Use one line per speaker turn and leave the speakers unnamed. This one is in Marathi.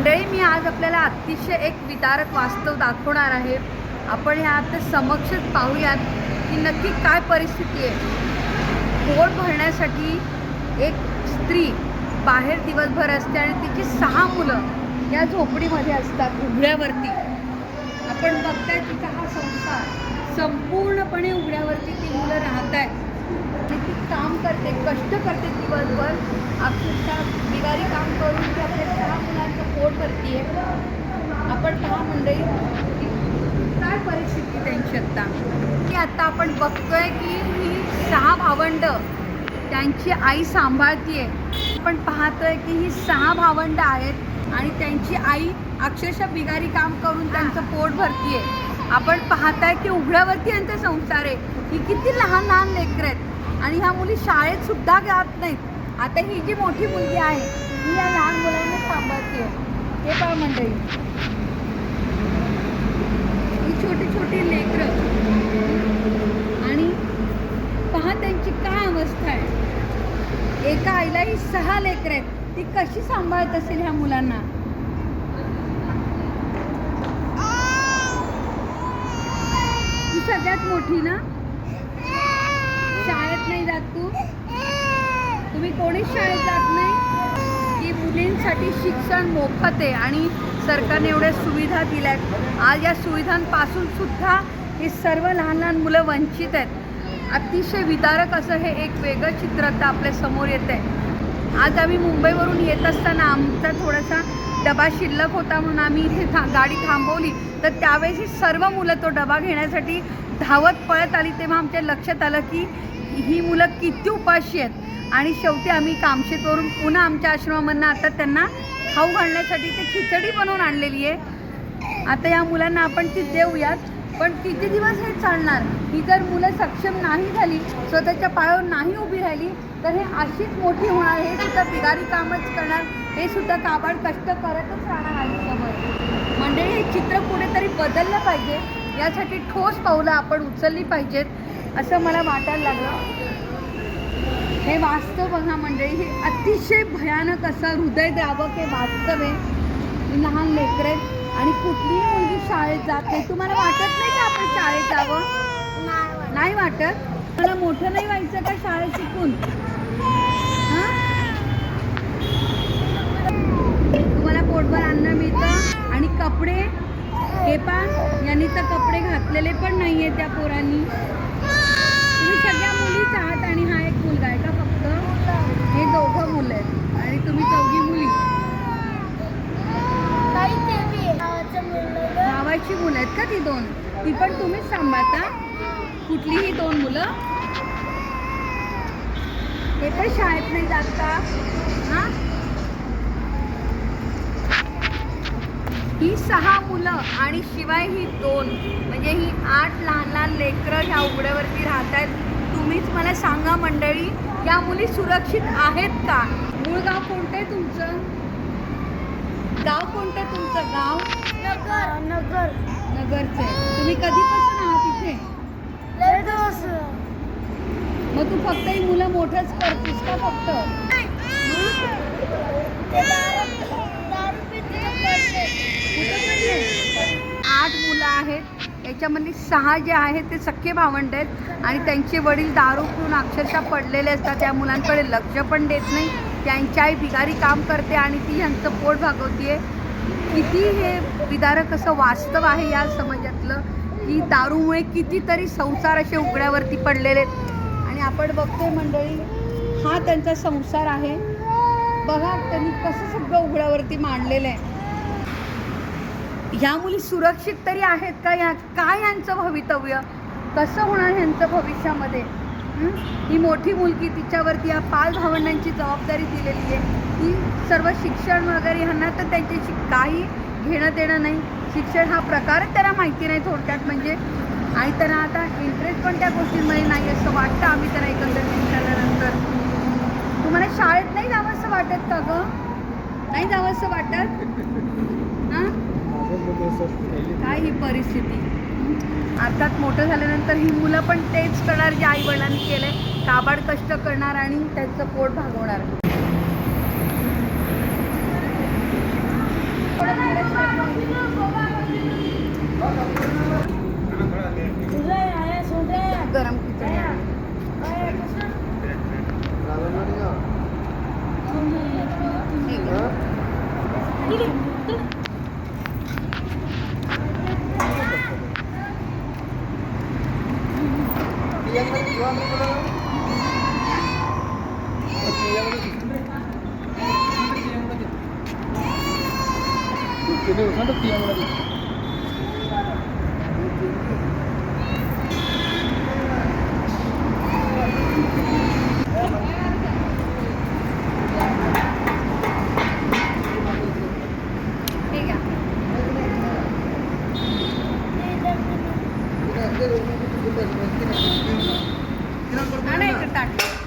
मंडळी मी आज आपल्याला अतिशय एक विदारक वास्तव दाखवणार आहे. आपण ह्या आता समक्षच पाहूयात की नक्की काय परिस्थिती आहे. पोट भरण्यासाठी एक स्त्री बाहेर दिवसभर असते आणि तिची सहा मुलं या झोपडीमध्ये असतात उघड्यावरती. आपण बघताय तिचा हा संसार संपूर्णपणे उघड्यावरती ती मुलं राहत आहेत आणि ती काम करते कष्ट करते दिवसभर. अक्षरशः बिगारी काम करून ती आपल्या सहा मुलांचं पोट भरती आहे आपण पहा मंडळी काय परिस्थिती त्यांची आत्ता की आत्ता आपण बघतोय की ही सहा भावंड त्यांची आई सांभाळतीये. आपण पाहतोय की ही सहा भावंड आहेत आणि त्यांची आई अक्षरशः बिगारी काम करून त्यांचं पोट भरतीये. आपण पाहताय की उघड्यावरती यांचा संसार आहे. ही किती लहान लहान लेकरं आहेत. आणि ह्या मुली शाळेत सुद्धा जात नाहीत. आता ही जी मोठी मुलगी आहे ही या लहान मुलांना सांभाळते. हे पहा मंडळी. ही छोटी छोटी लेकरं. आणि पहा त्यांची काय अवस्था आहे. एका आईला ही सहा लेकरं आहेत. ती कशी सांभाळत असेल ह्या मुलांना? तू सगळ्यात मोठी ना? शाळेत नाही जात तू? कोणीच शाळेत जात नाही. की मुलींसाठी शिक्षण मोफत आहे आणि सरकारने एवढ्या सुविधा दिल्या आहेत आज या सुविधांपासून सुद्धा ही सर्व लहान लहान मुलं वंचित आहेत. अतिशय विदारक असं हे एक वेगळं चित्र आता आपल्यासमोर येत आहे आज आम्ही मुंबईवरून येत असताना आमचा थोडासा डबा शिल्लक होता म्हणून आम्ही इथे था गाडी थांबवली. तर त्यावेळेस ही सर्व मुलं तो डबा घेण्यासाठी धावत पळत आली तेव्हा आमच्या लक्षात आलं की ही मुलं किती उपाशी आहेत. आणि शेवटी आम्ही कामशेतवरून पुन्हा आमच्या आश्रमामधनं आता त्यांना खाऊ घालण्यासाठी ते खिचडी बनवून आणलेली आहे. आता या मुलांना आपण ती देऊयात. पण किती दिवस हे चालणार? ही जर मुलं सक्षम नाही झाली स्वतःच्या पायावर नाही उभी राहिली तर हे अशीच मोठी होणार हे सुद्धा बिगारी कामच करणार हे सुद्धा काबाड कष्ट करतच राहणार आयुष्यामध्ये. मंडळी हे चित्र कुठेतरी बदललं पाहिजे. यासाठी ठोस पावलं आपण उचलली पाहिजेत. असं मला वाटायला लागलं. हे वास्तव बघा मंडळी हे अतिशय भयानक असं हृदयद्रावक हे वास्तव आहे. लहान लेकर आहेत आणि कुठलीही मुलगी शाळेत जात नाही तुम्हाला वाटत नाही का आपण शाळेत जावं? नाही वाटत. मला मोठं नाही व्हायचं का शाळेत शिकून? तुम्हाला पोटभर अन्न मिळतं आणि कपडे हे पा यांनी तर कपडे घातलेले पण नाहीये त्या पोरांनी. सगळ्या मुलीच आहात आणि हा एक मुलगा आहे का फक्त? हे दोघं मुलं आहेत. आणि तुम्ही चौघी मुली. भावाची मुलं आहेत. का ती दोन? ती पण तुम्हीच सांभाळता? कुठलीही दोन मुलं? हे पण शाळेत नाही जात. का हा? ही सहा मुलं आणि शिवाय ही दोन. म्हणजे ही आठ लहान लहान लेकरं ह्या उघड्यावरती राहत आहेत तुम्हीच मला सांगा मंडळी या मुली सुरक्षित आहेत का? मूळ गाव कोणतं आहे तुमचं? गाव कोणतं आहे तुमचं गाव?
नगर.
नगरचं आहे. तुम्ही कधीपासून आहात इथे? मग तू फक्त ही मुलं मोठंच करतीस का फक्त? आठ मुलं आहेत. याच्यामध्ये सहा जे आहेत ते सख्खे भावंड आहेत आणि त्यांचे वडील दारू पिऊन अक्षरशः पडलेले असतात. त्या मुलांकडे लक्ष पण देत नाही. त्यांची आई भिगारी काम करते आणि ती यांचं पोट भागवतीये. किती हे विदारक असं वास्तव आहे या समाजातलं? की दारूमुळे कितीतरी संसार असे उघड्यावरती पडलेले आहेत. आणि आपण बघतोय मंडळी हा त्यांचा संसार आहे. बघा त्यांनी कसं सगळं उघड्यावरती मांडलेलं आहे. ह्या मुली सुरक्षित तरी आहेत का? या काय यांचं भवितव्य? कसं होणार ह्यांचं भविष्यामध्ये? ही? मोठी मुलगी तिच्यावरती या पाच भावंडांची जबाबदारी दिलेली आहे. ती सर्व शिक्षण वगैरे ह्यांना तर त्यांच्याशी काही घेणं देणं नाही. शिक्षण हा प्रकारच त्यांना माहिती नाही थोडक्यात म्हणजे. आणि त्यांना आता इंटरेस्ट पण त्या गोष्टींमध्ये नाही असं वाटतं. आम्ही त्यांना एकंदरीत झाल्यानंतर तुम्हाला शाळेत नाही जावं असं वाटत का गं? नाही जावं असं वाटत? काय ही परिस्थिती? अर्थात मोठं झाल्यानंतर ही मुलं पण तेच करणार जे आई वडिलांनी केलंय. काबाड कष्ट करणार आणि त्याचं पोट भागवणार.
गरम खिचडी ఇది ఒకసారి తీయం
ఉన్నది Thank you. টাটা